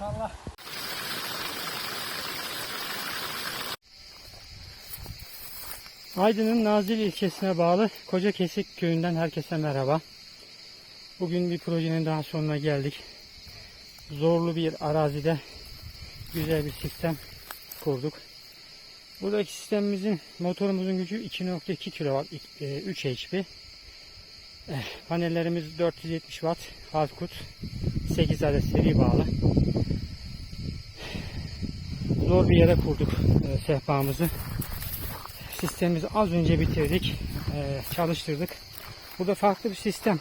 Maşallah. Aydın'ın Nazilli ilçesine bağlı Koca Kesik köyünden herkese merhaba. Bugün bir projenin daha sonuna geldik. Zorlu bir arazide güzel bir sistem kurduk. Buradaki sistemimizin motorumuzun gücü 2.2 kW, e, 3 HP. Panellerimiz 470 Watt, Halkut, 8 adet seri bağlı. Zor bir yere kurduk e, sehpamızı. Sistemimizi az önce bitirdik, e, çalıştırdık. Burada farklı bir sistem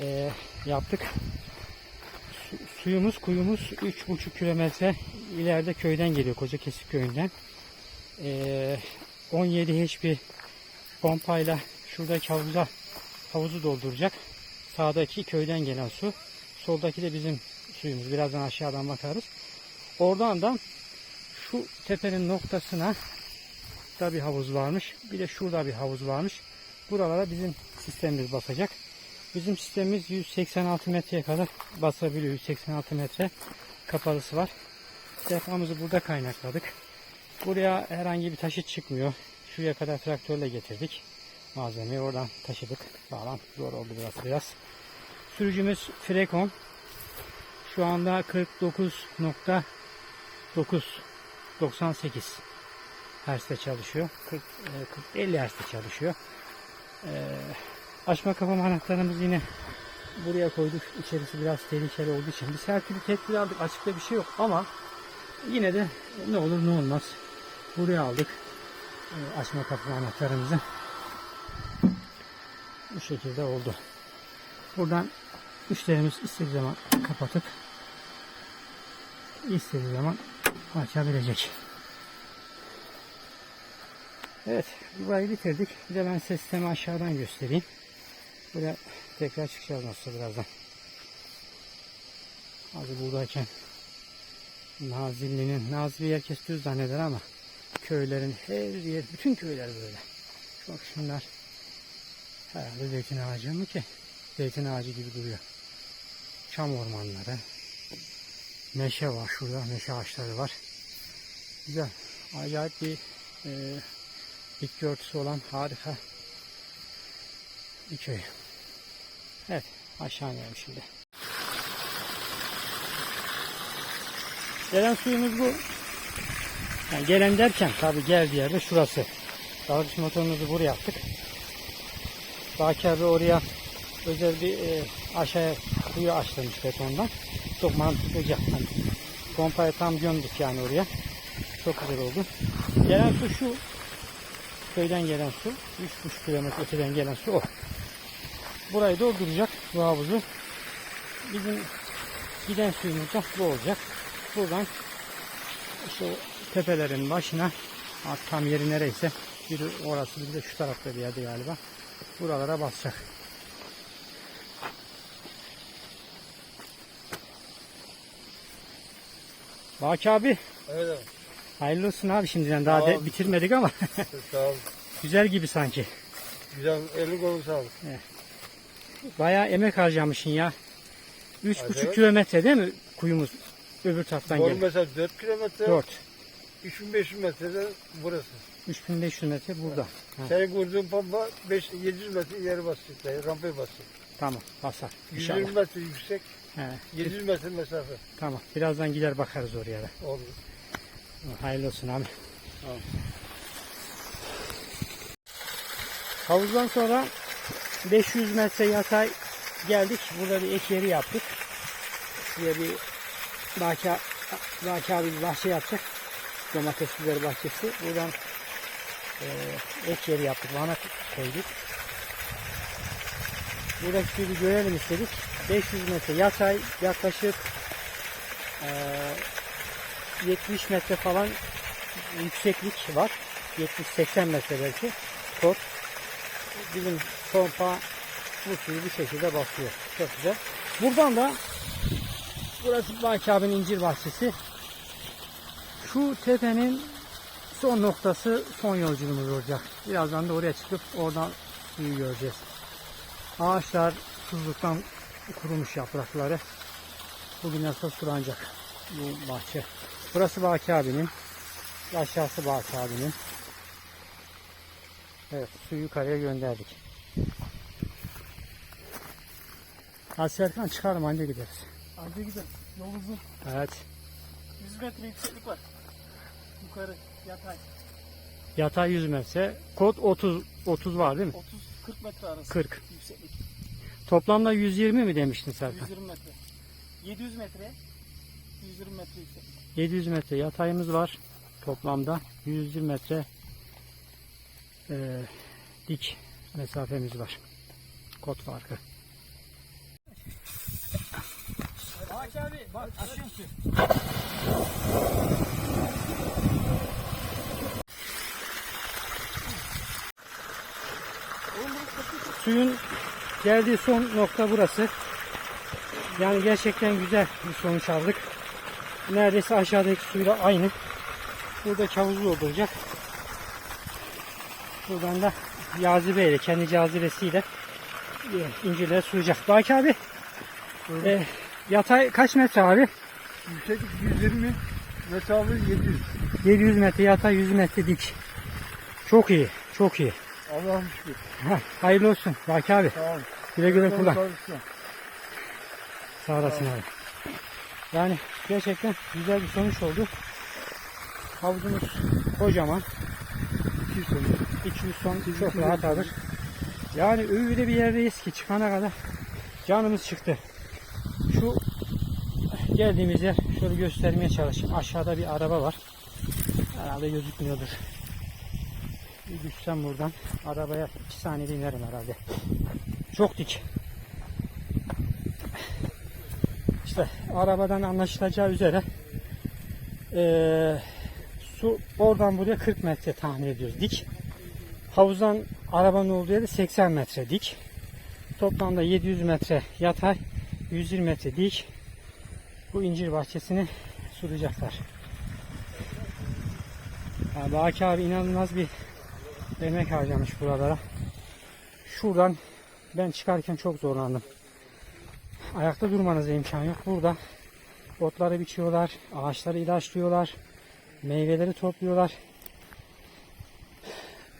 e, yaptık. Su- Suyumuz, kuyumuz 3,5 kilometre ileride köyden geliyor, Koca Kesik köyünden. E, 17 HP pompayla şuradaki havuza havuzu dolduracak. Sağdaki köyden gelen su. Soldaki de bizim suyumuz. Birazdan aşağıdan bakarız. Oradan da şu tepenin noktasına da bir havuz varmış. Bir de şurada bir havuz varmış. Buralara bizim sistemimiz basacak. Bizim sistemimiz 186 metreye kadar basabiliyor. 186 metre kapalısı var. Sehpamızı burada kaynakladık. Buraya herhangi bir taşı çıkmıyor. Şuraya kadar traktörle getirdik. Malzemeyi oradan taşıdık falan. Zor oldu biraz biraz. Sürücümüz Frecon. Şu anda 49.9 98 Hz'de çalışıyor. 40, e, 50 Hz'de çalışıyor. E, açma kapama anahtarımız yine buraya koyduk. İçerisi biraz tehlikeli olduğu için. Biz her türlü tedbir aldık. Açıkta bir şey yok ama yine de ne olur ne olmaz. Buraya aldık. e, açma kapama anahtarımızı. Bu şekilde oldu. Buradan müşterimiz istediği zaman kapatıp istediği zaman açabilecek. Evet, burayı bitirdik. Bir de ben sistemi aşağıdan göstereyim. Buraya tekrar çıkacağız nasıl birazdan. Hazır buradayken Nazilli'nin, Nazilli herkes düz zanneder ama köylerin her yer, bütün köyler böyle. Bak şunlar herhalde zeytin ağacı mı ki? Zeytin ağacı gibi duruyor. Çam ormanları. Meşe var şurada, meşe ağaçları var. Güzel, acayip bir e, bitki örtüsü olan harika bir köy. Evet aşağı inelim şimdi. Gelen suyumuz bu. Yani gelen derken tabi geldiği yerde şurası. Dalgıç motorumuzu buraya yaptık. Baki abi oraya özel bir e, aşağıya kuyu açtırmış betondan. Çok mantıklıca. Hani pompayı tam gömdük yani oraya. Çok güzel oldu. Gelen su şu köyden gelen su. 3,5 kilometre öteden gelen su o. Burayı dolduracak bu havuzu. Bizim giden suyumuz da bu olacak. Buradan işte tepelerin başına tam yeri nereyse biri orası bir de şu tarafta bir yerde galiba. Buralara basacak. Baki abi Evet abi. hayırlı olsun abi şimdiden daha de bitirmedik ama Sağ ol. güzel gibi sanki. Güzel. Elini kolunu sağ ol. Bayağı emek harcamışsın ya. Üç Evet. buçuk kilometre değil mi kuyumuz öbür taraftan Boru gel. mesela 4 kilometre. 4. 3500 metrede burası. 3500 metre burada. Ha, Senin kurduğun pompa 5 700 metre ileri basacak. Yani rampaya basacak. Tamam basar 120 inşallah. metre yüksek. He, 700 metre mesafe. tamam birazdan gider bakarız oraya da. Olur. Hayırlı olsun abi. Tamam. Havuzdan sonra 500 metre yatay geldik. Burada bir ek yeri yaptık. Buraya bir Baki abi bir bahçe yapacak. Domates biber bahçesi. Buradan e, ek yeri yaptık. Vana koyduk. Buradaki suyu bir görelim istedik. 500 metre yatay yaklaşık e, 70 metre falan yükseklik var. 70-80 metre belki. Kot. Bizim pompa bu suyu bir şekilde basıyor. Çok güzel. Buradan da burası Baki incir bahçesi. Şu tepenin son noktası son yolculuğumuz olacak. Birazdan da oraya çıkıp oradan suyu göreceğiz. Ağaçlar tuzluktan kurumuş yaprakları. Bugünden sonra sulanacak. bu bahçe. Burası Baki abinin. Aşağısı Baki abinin. Evet suyu yukarıya gönderdik. Hadi Serkan çıkalım anca gideriz. Anca gidelim. Yol uzun. Evet. 100 metre yükseklik var. Yukarı yatay. Yatay 100 metre. Kod 30 30 var değil mi? 30-40 metre arası 40. yükseklik. Toplamda 120 mi demiştin Serkan? 120 metre. 700 metre 120 metre yükseklik. 700 metre yatayımız var toplamda. 120 metre eee, dik mesafemiz var. Kod farkı. Bak abi bak aşıyorsun. Suyun geldiği son nokta burası. Yani gerçekten güzel bir sonuç aldık. Neredeyse aşağıdaki suyla aynı. Burada havuzu dolduracak. Buradan da cazibeyle, kendi cazibesiyle e, incirleri sulayacak. Baki abi, e, yatay kaç metre abi? Yükseklik 120, mesafe 700. 700 metre yatay, 100 metre dik. Çok iyi, çok iyi. Allah'ım şükür. Heh, hayırlı olsun Baki abi. Sağ olun. Güle güle kullan. Sağ olasın abi. Yani gerçekten güzel bir sonuç oldu. Havuzumuz kocaman. 200 ton. 200 ton çok rahat alır. Yani öyle bir yerdeyiz ki çıkana kadar canımız çıktı. Şu geldiğimiz yer şöyle göstermeye çalışayım. Aşağıda bir araba var. Herhalde gözükmüyordur. Bir düşsem buradan arabaya 2 saniyede inerim herhalde. Çok dik. İşte arabadan anlaşılacağı üzere eee, su oradan buraya 40 metre tahmin ediyoruz dik. Havuzdan arabanın olduğu yerde 80 metre dik. Toplamda 700 metre yatay, 120 metre dik. Bu incir bahçesini sulayacaklar. Ya Baki abi inanılmaz bir emek harcamış buralara. Şuradan ben çıkarken çok zorlandım. Ayakta durmanıza imkan yok. Burada otları biçiyorlar, ağaçları ilaçlıyorlar, meyveleri topluyorlar.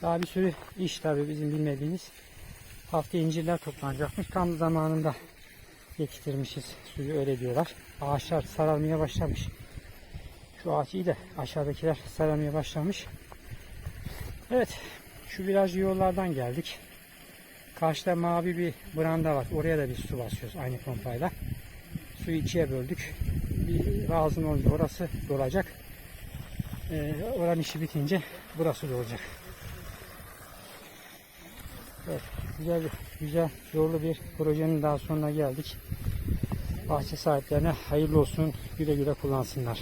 Daha bir sürü iş tabii bizim bilmediğimiz. Haftaya incirler toplanacakmış. Tam zamanında yetiştirmişiz suyu öyle diyorlar. Ağaçlar sararmaya başlamış. Şu ağaç iyi de aşağıdakiler sararmaya başlamış. Evet şu viraj yollardan geldik. Karşıda mavi bir branda var. Oraya da bir su basıyoruz aynı pompayla. Suyu ikiye böldük. Bir lazım olunca orası dolacak. Ee, oranın işi bitince burası dolacak. Evet, güzel güzel zorlu bir projenin daha sonuna geldik. Bahçe sahiplerine hayırlı olsun, güle güle kullansınlar.